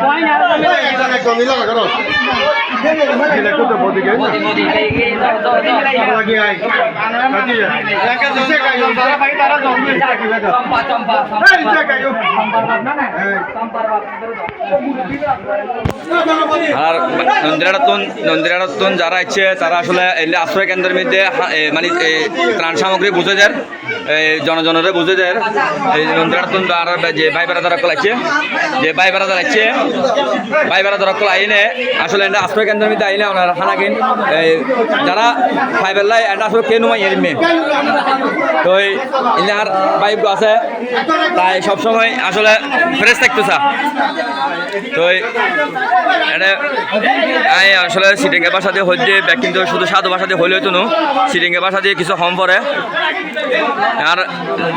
কয় না আর নন্দিরাটন নন্দিরাটন যারা ইচ্ছে তারা আসলে এলে আশ্রয় কেন্দ্রের মধ্যে মানে ত্রাণ সামগ্রী বুঝে দেয় জনজনরে বুঝে দেয়। এই নন্দিরাটন আর যে ভাই বেড়া ধরা কলাইছে, যে ভাই বেড়া ধরাচ্ছে ভাই বেড়া ধরা কলাই আইনে আসলে এটা আশ্রয় কেন্দ্রের মধ্যে আইনে ওনার হানাকিন যারা ফাইবার লাই এটা আসলে কেন মাই এরিমে তো ইনার বাইক আছে। তাই সবসময় আসলে ফ্রেশ থাকতো স্যার তো এটা আসলে সিটিংয়ের বাসা দিয়ে হচ্ছে কিন্তু শুধু সাধু ভাষা দিয়ে হইলে হইতো না সিটিংয়ের বাসা দিয়ে কিছু হম পরে। আর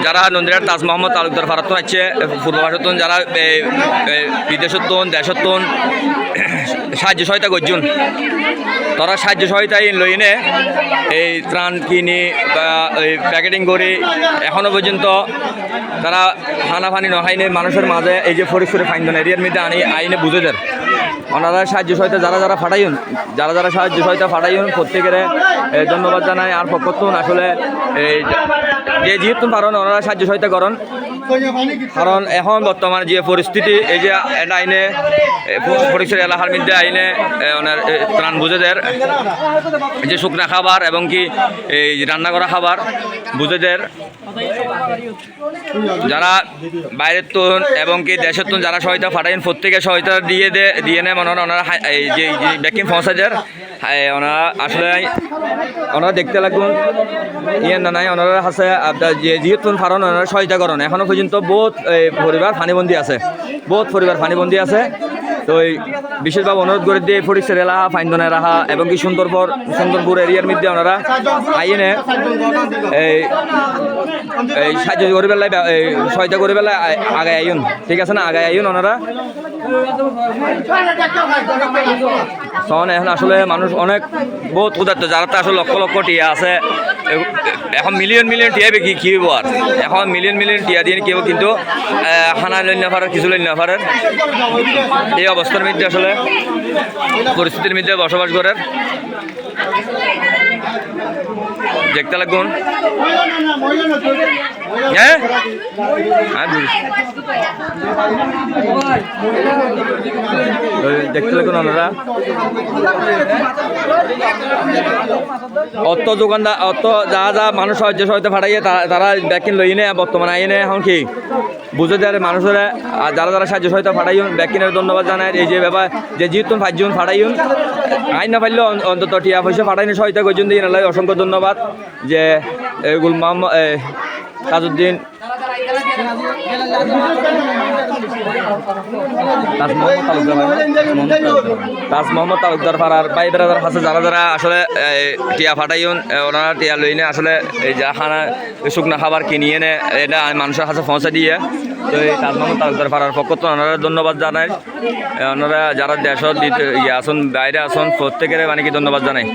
যারা নন্দিরার তাজ মোহাম্মদ তালুকদার ভারতন আছে, পূর্ব ভারতন যারা বিদেশত্বন দেশত্বন সাহায্য সহায়তা করছুন, তারা সাহায্য সহায়তায় লইনে এই ত্রাণ কিনি বা এই প্যাকেটিং করি এখনও পর্যন্ত তারা হানাফানি নহাইনে মানুষের মাঝে এই যে ফরিদপুরে ফাইন্দন এরিয়ার মধ্যে আনি আইনে বুঝে দেন। ওনারা সাহায্য সহায়তা যারা যারা ফাটাইন যারা যারা সাহায্য সহায়তা ফাটাইন প্রত্যেকের ধন্যবাদ জানাই। আর পক্ষতুন আসলে এই যে যেহেতু পারেন ওনারা সাহায্য সহায়তা করেন। কারণ এখন বর্তমান যে পরিস্থিতি, এই যে এটা আইনে পরিসর এলাকার মধ্যে আইনে ওনার ত্রাণ বুঝে দেয় এই যে শুকনা খাবার এবং কি, এই রান্না করা খাবার বুঝে দেয় যারা বাইরের তুন এবং কি দেশের তুন যারা সহায়তা ফাটাইন প্রত্যেকে সহায়তা দিয়ে দিয়ে নেয় মনে হয় ওনারা এই যে ব্যাকিং পৌঁছাদের ওনারা আসলে ওনারা দেখতে লাগুন ইয়ে না, নাই, ওনারা আছে আপনার যেহেতু ফারণ ওনারা সহায়তা করেন। এখনও পর্যন্ত বহুত পরিবার ফানিবন্দি আছে। বহুত পরিবার ফানিবন্দি আছে। তো এই বিশেষভাবে অনুরোধ করে দিয়ে ফরিক্সের এলাকা ফাইন্দনের রাহা এবং কি সুন্দরপুর সুন্দরপুর এরিয়ার মধ্যে ওনারা আইনে এই এই সাহায্য করে এই সহায়তা করে পেলাই আগে আইন ঠিক আছে না? আগে আইন ওনারা। তখন এখন আসলে মানুষ অনেক বহুত ক্ষুধার্ত, যারা তো আসলে লক্ষ লক্ষ টিয়া আছে। এখন মিলিয়ন মিলিয়ন টিয়া কি কি আর? এখন মিলিয়ন মিলিয়ন টিয়া দিয়ে কি হইব কিন্তু খানা লইন না পারে কিছু লইন না পারে এই অবস্থার মধ্যে আসলে, পরিস্থিতির মধ্যে বসবাস করে। দেখতে লাগুন হ্যাঁ? হ্যাঁ দেখতে লাগুন ওনারা অত দোকানদার, অত যা যা মানুষ সাহায্য সহায়তা ফাটাইয়ে তারা ব্যাকিন লই নে বর্তমানে আই আইনে এখন কি? বুঝে দেয় মানুষের যারা যারা সাহায্য সহায়তা ফাটাইন ব্যাকিনের ধন্যবাদ জানায়, এই যে ব্যাপার, যে যেহেতু পাঁচজন ফাটাইন আইন না পারলে অন- অন্তত টিয়া পয়সা ফাটাইনি সহায়তা করছেন দিন আল্লাহ অসংখ্য ধন্যবাদ। যে গুল মোহাম্মদ এ, তাজউদ্দিন তাজ মোহাম্মদ তালুকদার পাড়ার ভাই বেড়াদার আছে যারা যারা আসলে টিয়া ফাটাইন ওনারা টিয়া লই নে আসলে এই যা খানা শুকনা খাবার কিনিয়ে নে এটা মানুষের কাছে পৌঁছে দিয়ে, তো এই তাজ মোহাম্মদ তালুকদার পাড়ার পক্ষ তো ওনারা ধন্যবাদ জানাই। ওনারা যারা দেশত ইয়ে আসুন বাইরে আসুন প্রত্যেকের মানে কি ধন্যবাদ জানাই।